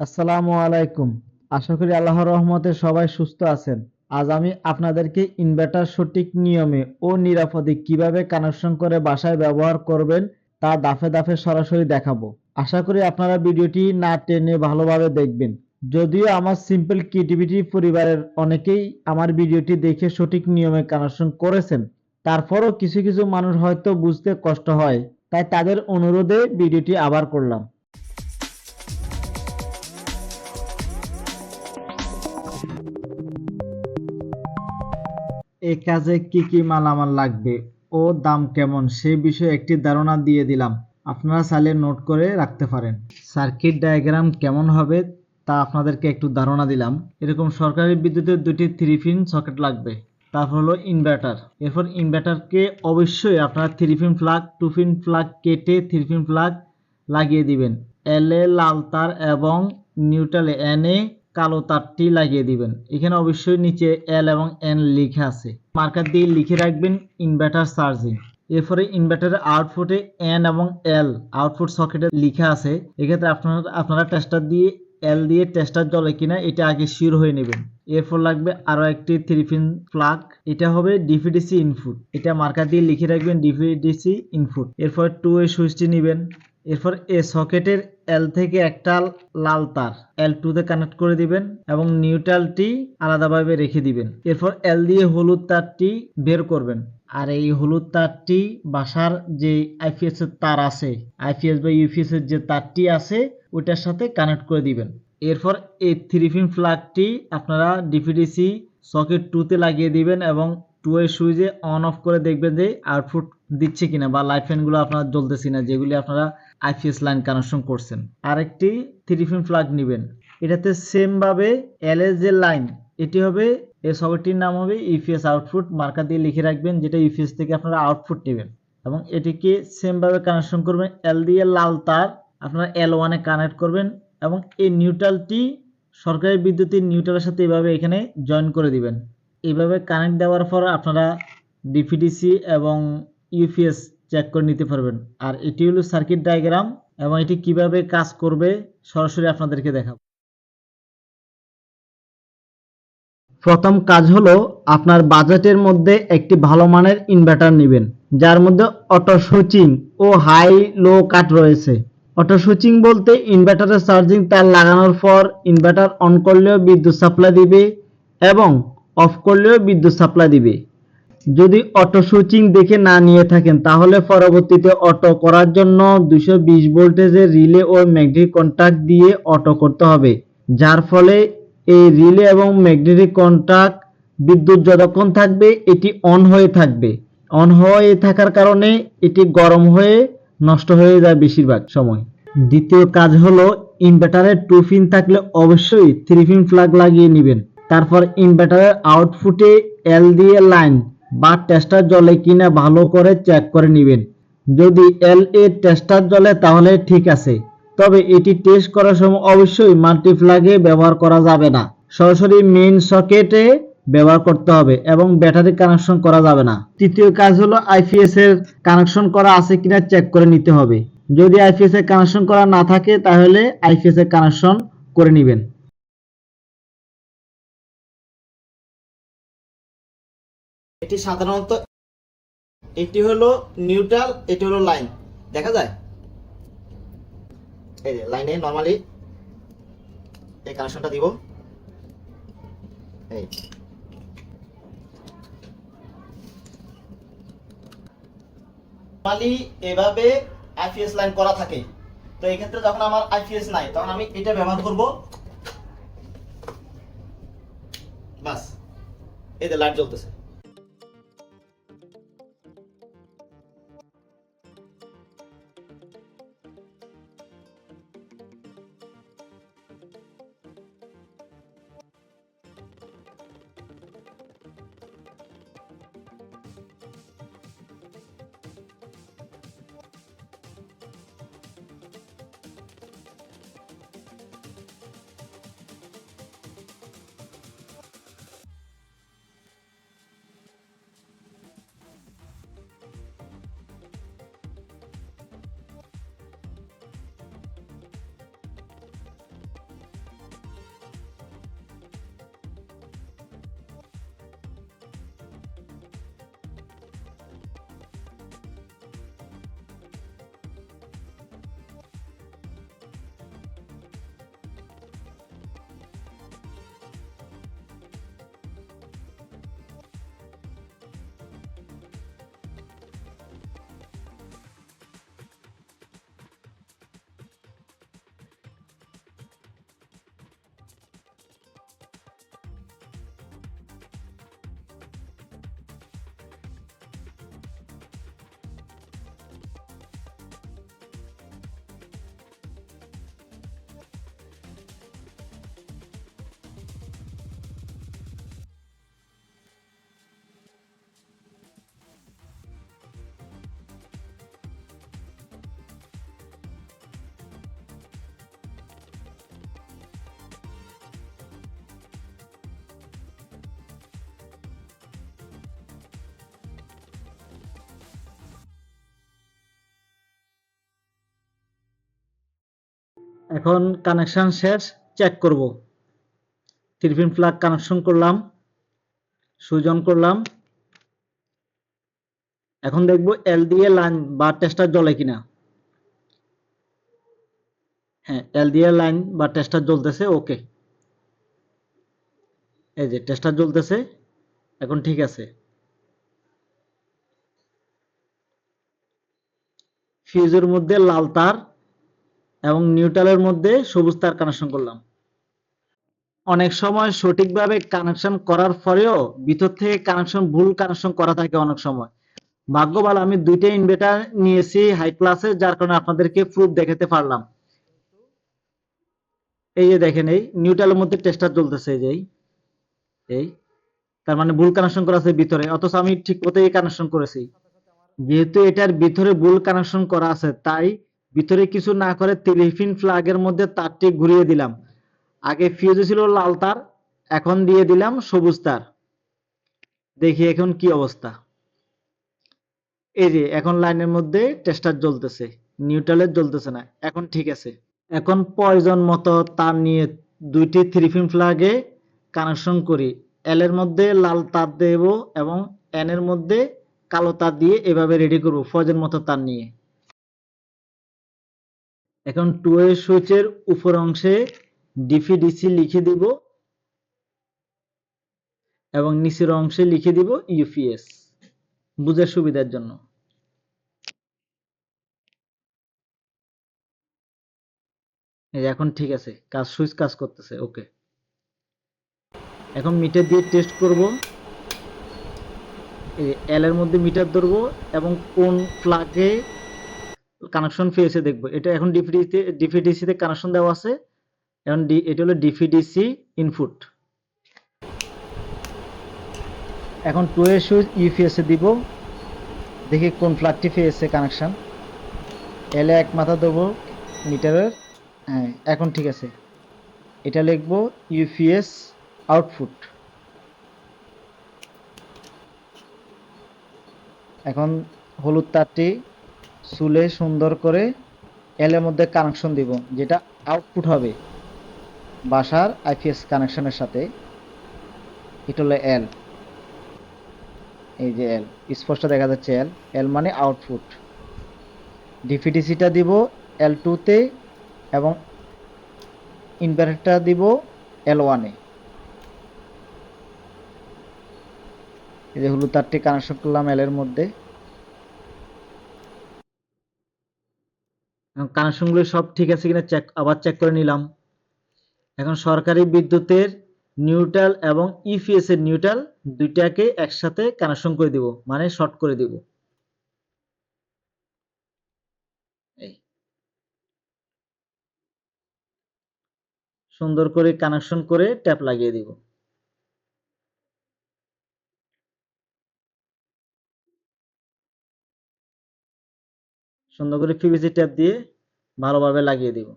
আসসালামু আলাইকুম। আশা করি আল্লাহর রহমতে সবাই সুস্থ আছেন। আজ আমি আপনাদেরকে ইনভার্টার সঠিক নিয়মে ও নিরাপদে কীভাবে কানেকশন করে বাসায় ব্যবহার করবেন তা দাফে দাফে সরাসরি দেখাবো। আশা করি আপনারা ভিডিওটি না টেনে ভালোভাবে দেখবেন। যদিও আমার সিম্পল ক্রিয়েটিভিটি পরিবারের অনেকেই আমার ভিডিওটি দেখে সঠিক নিয়মে কানেকশন করেছেন, তারপরও কিছু কিছু মানুষ হয়তো বুঝতে কষ্ট হয়, তাই তাদের অনুরোধে ভিডিওটি আবার করলাম। এই কাজে কি কি মালামাল লাগবে? ও দাম কেমন? সে বিষয়ে একটি ধারণা দিয়ে দিলাম। আপনারা চাইলে নোট করে রাখতে পারেন। সার্কিট ডায়াগ্রাম কেমন হবে তা আপনাদেরকে একটু ধারণা দিলাম। এরকম সরকারি বিদ্যুতের দুটি থ্রি পিন সকেট লাগবে। তারপর হলো ইনভার্টার। এরপর ইনভার্টারকে অবশ্যই আপনারা three pin plug two pin plug কেটে থ্রি পিন প্লাগ লাগিয়ে দিবেন। এল এ লাল তার এবং নিউট্রালে এন এ কালো তারটি লাগিয়ে দিবেন। এখানে অবশ্যই নিচে এল এবং এন লিখে আছে। মার্কার দিয়ে লিখে রাখবেন ইনভার্টার চার্জিং এরপরে ইনভার্টারের আউটপুটে এন এবং এল আউটপুট সকেটে লিখা আছে। এক্ষেত্রে আপনারা আপনারা টেস্টার দিয়ে এল দিয়ে টেস্টার জ্বলে কিনা এটা আগে শিওর হয়ে নেবেন। এরপর লাগবে আরও একটি থ্রি পিন প্লাগ এটা হবে ডিফিডিসি ইনপুট এটা মার্কার দিয়ে লিখে রাখবেন ডিফিডিসি ইনপুট এরপর টু এ সুইচটি নেবেন। এরপর এ সকেটের এল থেকে একটা লাল তার এল টু তে কানেক্ট করে দিবেন এবং নিউট্রালটি আলাদাভাবে রেখে দিবেন। এরপর এল দিয়ে হলুদ তারটি বের করবেন। আর এই হলুদ তারটি বাসার যে আইপিএস এর তার আছে আইপিএস বা ইউপিএস এর যে তারটি আছে, ওইটার সাথে কানেক্ট করে দিবেন। এরপর এই থ্রি পিন প্লাগটি আপনারা ডিপিডিসি সকেট টুতে লাগিয়ে দিবেন এবং টু এর সুইচে অন অফ করে দেখবেন যে আউটপুট দিচ্ছে কিনা বা লাইট ফ্যানগুলো আপনার জ্বলতেছে না যেগুলি আপনারা আইপিএস লাইন কানেকশন করছেন। আরেকটি থ্রি পিন প্লাগ নেবেন। এটাতে সেম ভাবে এল এস যে লাইন এটি হবে, এই সকেটটির নাম হবে ইউপিএস আউটপুট মার্কার দিয়ে লিখে রাখবেন যেটা ইউপিএস থেকে আপনারা আউটপুট নেবেন। এবং এটিকে সেম ভাবে কানেকশন করবেন এল দিয়ে লাল তার আপনারা এল ওয়ানে কানেক্ট করবেন এবং এই নিউট্রালটি সরকারি বিদ্যুতের নিউট্রালের সাথে এভাবে এখানে জয়েন করে দিবেন। এইভাবে কানেক্ট দেওয়ার পর আপনারা ডিপিডিসি এবং ইউপিএস চেক করে নিতে পারবেন। আর এটি হলো সার্কিট ডায়াগ্রাম এবং এটি কীভাবে কাজ করবে সরাসরি আপনাদেরকে দেখাবো। প্রথম কাজ হলো আপনার বাজেটের মধ্যে একটি ভালো মানের ইনভার্টার নেবেন, যার মধ্যে অটো সুইচিং ও হাই লো কাট রয়েছে। অটো সুইচিং বলতে ইনভার্টারের চার্জিং তার লাগানোর পর ইনভার্টার অন করলেও বিদ্যুৎ সাপ্লাই দিবে এবং অফ করলেও বিদ্যুৎ সাপ্লাই দিবে। যদি অটো সুইচিং দেখে না নিয়ে থাকেন, তাহলে পরবর্তীতে অটো করার জন্য দুশো বিশ ভোল্টেজের রিলে ও ম্যাগনেটিক কন্ট্যাক্ট দিয়ে অটো করতে হবে, যার ফলে এই রিলে এবং ম্যাগনেটিক কন্ট্যাক্ট বিদ্যুৎ যতক্ষণ থাকবে, এটি অন হয়ে থাকবে। অন হয়ে থাকার কারণে এটি গরম হয়ে নষ্ট হয়ে যায় বেশিরভাগ সময়। দ্বিতীয় কাজ হলো ইনভার্টারের টু পিন থাকলে অবশ্যই থ্রি পিন প্লাগ লাগিয়ে নেবেন। তারপর ইনভার্টারের আউটপুটে এল দিয়ে লাইন বা টেস্টার জলে কিনা ভালো করে চেক করে নেবেন। যদি এল এ টেস্টার জলে, তাহলে ঠিক আছে। তবে এটি টেস্ট করার সময় অবশ্যই মাল্টিপ্লাগে ব্যবহার করা যাবে না। সরাসরি মেইন সকেটে ব্যবহার করতে হবে এবং ব্যাটারি কানেকশন করা যাবে না। তৃতীয় কাজ হলো আইপিএস এর কানেকশন করা আছে কিনা চেক করে নিতে হবে। যদি আইপিএস এর কানেকশন করা না থাকে, তাহলে আইপিএস এর কানেকশন করে নেবেন। এটি সাধারণত, এটি হলো নিউট্রাল, এটি হলো লাইন। দেখা যায়? এই যে লাইনে নর্মালি এই কানেকশনটা দিব। এই। নর্মালি এভাবে আইপিএস লাইন করা থাকে। তো এই ক্ষেত্রে যখন আমার আইপিএস নাই, তখন আমি এটা ব্যবহার করব। বাস। এই যে লাইট জ্বলতেছে। এখন কানেকশন শেষ চেক করব। থ্রি পিন প্লাগ কানেকশন করলাম অন করলাম। এখন দেখব এল দিয়ে লাইন বা টেস্টার জ্বলে কিনা। হ্যাঁ এল দিয়ে লাইন বা টেস্টার জ্বলতেছে ওকে এই যে টেস্টার জ্বলতেছে, এখন ঠিক আছে। ফিউজের মধ্যে লাল তার এবং নিউট্রালের মধ্যে সবুজ তার কানেকশন করলাম। অনেক সময় সঠিকভাবে কানেকশন করার পরেও ভিতর থেকে কানেকশন ভুল কানেকশন করা থাকে অনেক সময়। ভাগ্য ভালো আমি দুইটা ইনভার্টার নিয়েছি হাই ক্লাসে যার কারণে আপনাদেরকে প্রুফ দেখাতে পারলাম। এই যে দেখেন, এই নিউট্রালের মধ্যে টেস্টার চলতেছে, এই যে, এই। এই, তার মানে ভুল কানেকশন করা আছে ভিতরে, অথচ আমি ঠিক মতোই কানেকশন করেছি। যেহেতু এটার ভিতরে ভুল কানেকশন করা আছে, তাই ভিতরে কিছু না করে টেলিফিন ফ্ল্যাগের মধ্যে তারটি ঘুরিয়ে দিলাম। আগে ফিউজে ছিল লাল তার, এখন দিয়ে দিলাম সবুজ তার। দেখি এখন কি অবস্থা। এই যে, এখন লাইনের মধ্যে টেস্টার জ্বলতেছে নিউট্রালের জ্বলতেছে না, এখন ঠিক আছে। এখন প্রয়োজন মতো তার নিয়ে দুইটি থ্রি পিন ফ্ল্যাগে কানেকশন করি। এল এর মধ্যে লাল তার দেব এবং এন এর মধ্যে কালো তার দিয়ে এভাবে রেডি করব, প্রয়োজন মতো তার নিয়ে। এখন টু এর সুইচের উপর অংশে ডিসি লিখে দিব এবং নিচের অংশে লিখে দিব ইউপিএস বুঝার সুবিধার জন্য। এখন ঠিক আছে, কাজ সুইচ কাজ করতেছে, ওকে। এখন মিটার দিয়ে টেস্ট করব। এল এর মধ্যে মিটার ধরবো এবং কোন প্লাগে কানেকশন পেয়েছে দেখব। এটা এখন ডিপিডিসি ডিপিডিসিতে কানেকশন দেওয়া আছে। এখন এটা হলো ডিপিডিসি ইনপুট এখন টু এর সুইচ ইউপিএস দিব। দেখি কোন ফ্ল্যাগটি পেয়েছে কানেকশন এলে এক মাথা দেবো মিটারের। হ্যাঁ এখন ঠিক আছে। এটা লিখব ইউপিএস আউটপুট এখন হলুদ তারটি চুলে সুন্দর করে এলের মধ্যে কানেকশন দিব, যেটা আউটপুট হবে বাসার আইপিএস কানেকশনের সাথে। এটা হলো এল এই যে এল স্পষ্ট দেখা যাচ্ছে এল এল মানে আউটপুট ডিপিডিসিটা দিব এল টুতে এবং ইনভার্টারটা দিব এল ওয়ানে এই যে হলুদ তারটি কানেকশন করলাম এল এর মধ্যে। কানেকশনগুলো সব ঠিক আছে কিনা চেক আবার চেক করে নিলাম। এখন সরকারি বিদ্যুতের নিউট্রাল এবং ইপিএস এর নিউট্রাল দুইটাকে একসাথে কানেকশন করে দিব মানে শর্ট করে দিব। সুন্দর করে কানেকশন করে ট্যাপ লাগিয়ে দিব। সুন্দর করে পিভিসি ট্যাপ দিয়ে ভালোভাবে লাগিয়ে দিব।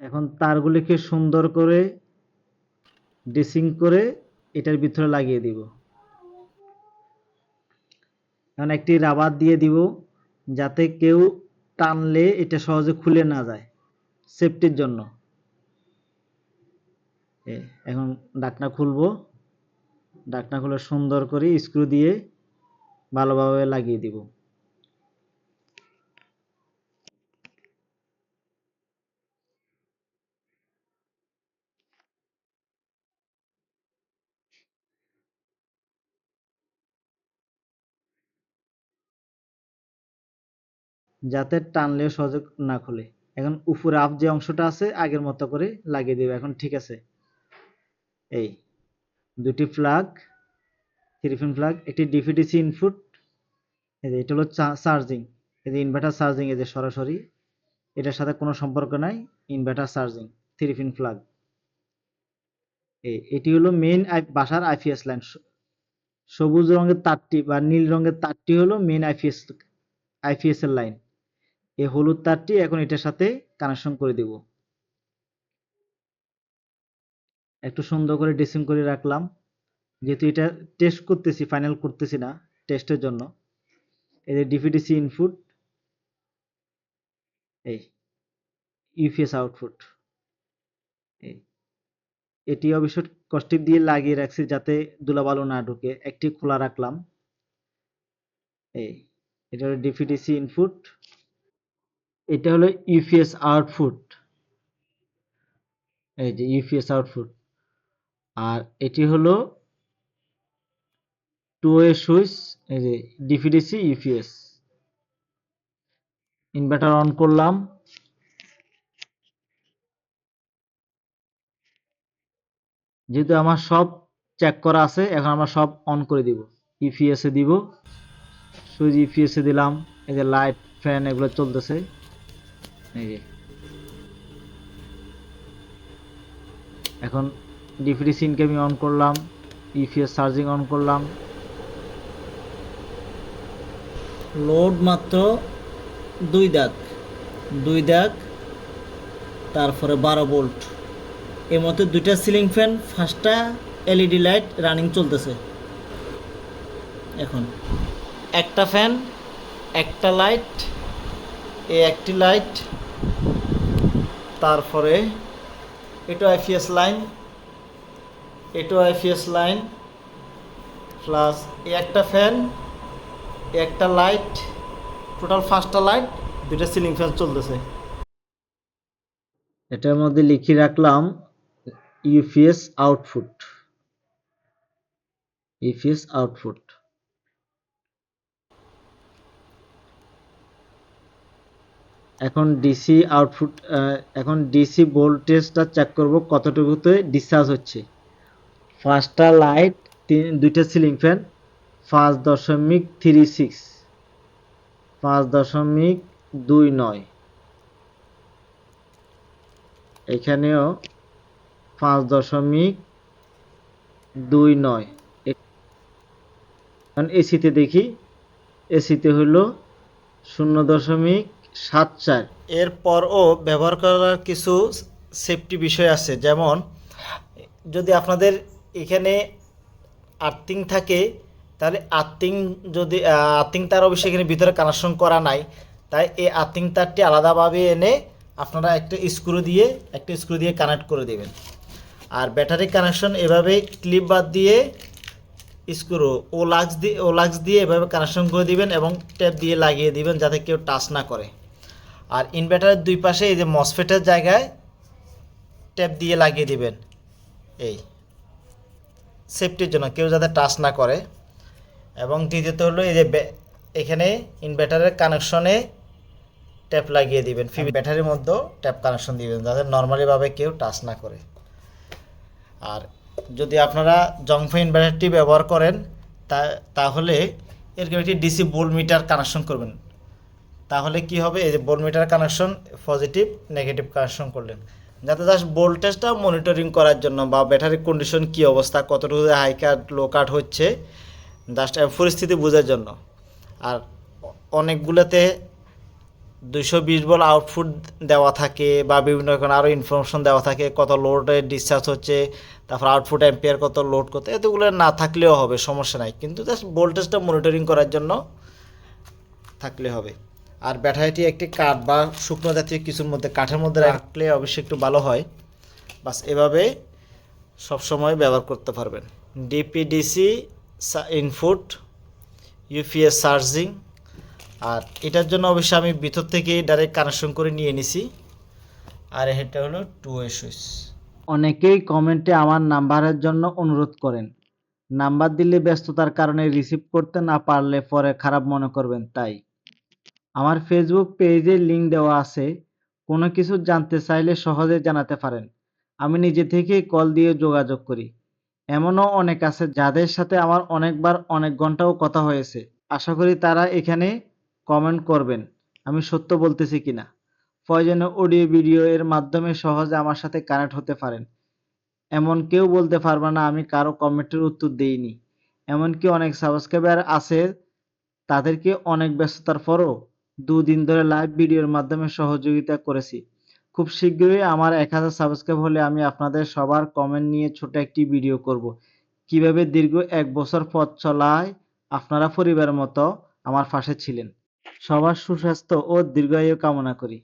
এখন তারগুলিকে সুন্দর করে ড্রেসিং করে এটার ভিতরে লাগিয়ে দিব। এখন একটি রাবার দিয়ে দিব যাতে কেউ টানলে এটা সহজে খুলে না যায় সেফটির জন্য। এখন ডাকনা খুলবো। ডাকনা খুলে সুন্দর করে স্ক্রু দিয়ে ভালোভাবে লাগিয়ে দিব। যাতে টানলে সহজে না খুলে। এখন উপরে আপ যে অংশটা আছে, আগের মতো করে লাগিয়ে দেবে। এখন ঠিক আছে। এই দুটি ফ্ল্যাগ থ্রি পিন ফ্ল্যাগ একটি ডিভিডিসি ইনপুট এই যে এটা হলো চার্জিং এই যে ইনভার্টার চার্জিং এই যে সরাসরি, এটার সাথে কোনো সম্পর্ক নাই ইনভার্টার চার্জিং থ্রি পিন এই, এটি হলো মেইন বাসার আইপিএস লাইন সবুজ রঙের তারটি বা নীল রঙের তারটি হলো মেইন আইপিএস আইপিএস এর লাইন এই হলুদ তারটি এখন এটার সাথে কানেকশন করে দিব। একটু সুন্দর করে ড্রেসিং করে রাখলাম। যেহেতু এটা টেস্ট করতেছি ফাইনাল করতেছি না টেস্টের জন্য। এদের যে ডিভিডিসি ইনপুট এই ইউপিএস আউটপুট এই। এটি অবশ্য কস্টিপ দিয়ে লাগিয়ে রাখছি যাতে ধুলাবালু না ঢুকে। একটি খোলা রাখলাম। এই, এটা হলো ডিভিডিসি ইনপুট এটা হলো ইউপিএস আউটপুট। এই যে ইউপিএস আউটপুট। আর এটি হলো টু এ সুইচ, এই যে ডিভিডিসি ইউপিএস। ইনভার্টার অন করলাম। যেহেতু আমার সব চেক করা আছে, এখন আমরা সব অন করে দিব। ইউপিএস এ দিব। সুইচ ইউপিএস এ দিলাম। এই যে লাইট ফ্যান এগুলো চলতেছে। এখন ডিভিডিসি ইনকামিং অন করলাম ইউপিএস চার্জিং অন করলাম। লোড মাত্র দুই দাগ। দুই দাগ, তারপরে বারো বোল্ট এর মধ্যে দুইটা সিলিং ফ্যান ফার্স্টটা এলইডি লাইট রানিং চলতেছে। এখন একটা ফ্যান একটা লাইট এই একটি লাইট তারপরে এটা আইপিএস লাইন এটা আইপিএস লাইন প্লাস এই একটা ফ্যান একটা লাইট টোটাল পাঁচটা লাইট দুইটা সিলিং ফ্যান চলতেছে। এটার মধ্যে লিখে রাখলাম ইউপিএস আউটপুট ইউপিএস আউটপুট এখন ডিসি আউটপুট এখন ডিসি ভোল্টেজটা চেক করব কতটুকুতে ডিসচার্জ হচ্ছে। ফার্স্টটা লাইট তিন, দুইটা সিলিং ফ্যান পাঁচ দশমিক থ্রি সিক্স পাঁচ দশমিক দুই নয়। এখানেও পাঁচ দশমিক দুই নয়। এসিতে দেখি। এসিতে হলো শূন্য দশমিক সাত চার। এরপরও ব্যবহার করার কিছু সেফটি বিষয় আছে, যেমন যদি আপনাদের এখানে আর্থিং থাকে, তাহলে আর্থিং যদি আর্থিং তার অবশ্যই এখানে ভিতরে কানেকশন করা নাই, তাই এই আর্থিং তারটি আলাদাভাবে এনে আপনারা একটা স্ক্রু দিয়ে, একটা স্ক্রু দিয়ে কানেক্ট করে দেবেন। আর ব্যাটারি কানেকশন এভাবে ক্লিপ বাদ দিয়ে স্ক্রু ও লাক্স দিয়ে ও লাক্স দিয়ে এভাবে কানেকশন করে দিবেন এবং ট্যাপ দিয়ে লাগিয়ে দিবেন যাতে কেউ টাচ না করে। আর ইনভার্টারের দুই পাশে এই যে মসফেটের জায়গায় ট্যাপ দিয়ে লাগিয়ে দিবেন। এই। সেফটির জন্য, কেউ যাতে টাচ না করে। এবং দ্বিতীয়ত হলো এই যে এখানে ইনভার্টারের কানেকশনে ট্যাপ লাগিয়ে দিবেন। ফি ব্যাটারির মধ্যেও ট্যাপ কানেকশন দিবেন, যাতে নর্মালিভাবে কেউ টাচ না করে। আর যদি আপনারা জংফা ইনভার্টারটি ব্যবহার করেন, তা তাহলে এরকম একটি ডিসি বোল মিটার কানেকশন করবেন। তাহলে কি হবে? এই যে voltmeter connection positive negative connection করলেন। যাতে জাস্ট ভোল্টেজটা মনিটরিং করার জন্য বা ব্যাটারির কন্ডিশন কি অবস্থা, কতটুকু হাই কাট লো কাট হচ্ছে জাস্ট পরিস্থিতি বোঝার জন্য। আর অনেকগুলোতে দুইশো বিশ বল আউটপুট দেওয়া থাকে বা বিভিন্ন রকম আরও ইনফরমেশন দেওয়া থাকে, কত লোডে ডিসচার্জ হচ্ছে, তারপর আউটপুট অ্যাম্পিয়ার কত লোড করতে এতগুলো না থাকলেও হবে, সমস্যা নাই। কিন্তু জাস্ট ভোল্টেজটা মনিটরিং করার জন্য থাকলে হবে। আর ব্যাটারিটি একটি কাঠ বা শুকনো জাতীয় কিছুর মধ্যে, কাঠের মধ্যে রাখলে অবশ্যই একটু ভালো হয়। বাস এভাবে সবসময় ব্যবহার করতে পারবেন। ডিপিডিসি ইনপুট ইউপিএস চার্জিং আর এটার জন্য অবশ্যই আমি ভিতর থেকে ডাইরেক্ট কানেকশন করে নিয়ে নিছি। আর এটা হলো টু ওয়ে সুইচ অনেকেই কমেন্টে আমার নাম্বারের জন্য অনুরোধ করেন। নাম্বার দিলে ব্যস্ততার কারণে রিসিভ করতে না পারলে পরে খারাপ মনে করবেন, তাই। আমার ফেসবুক পেজে লিংক দেওয়া আছে। কোনো কিছু জানতে চাইলে সহজে জানাতে পারেন। আমি নিজে থেকেই কল দিয়ে যোগাযোগ করি। এমনও অনেক আছে যাদের সাথে আমার অনেকবার অনেক ঘন্টাও কথা হয়েছে। আশা করি তারা এখানে কমেন্ট করবেন। আমি সত্য বলতেছি কি কিনা? প্রয়োজনে অডিও ভিডিও এর মাধ্যমে সহজে আমার সাথে কানেক্ট হতে পারেন। এমন কেউ বলতে পারবে না, আমি কারও কমেন্টের উত্তর দেইনি। এমনকি অনেক সাবস্ক্রাইবার আছে, তাদেরকে অনেক ব্যস্ততার পরও দুদিন ধরে লাইভ ভিডিওর মাধ্যমে সহযোগিতা করেছি। খুব শীঘ্রই আমার এক হাজার সাবস্ক্রাইব হলে আমি আপনাদের সবার কমেন্ট নিয়ে ছোট একটি ভিডিও করব। কীভাবে দীর্ঘ এক বছর পথ চলায় আপনারা পরিবারের মতো আমার পাশে ছিলেন। সবার সুস্বাস্থ্য ও দীর্ঘায়ু কামনা করি।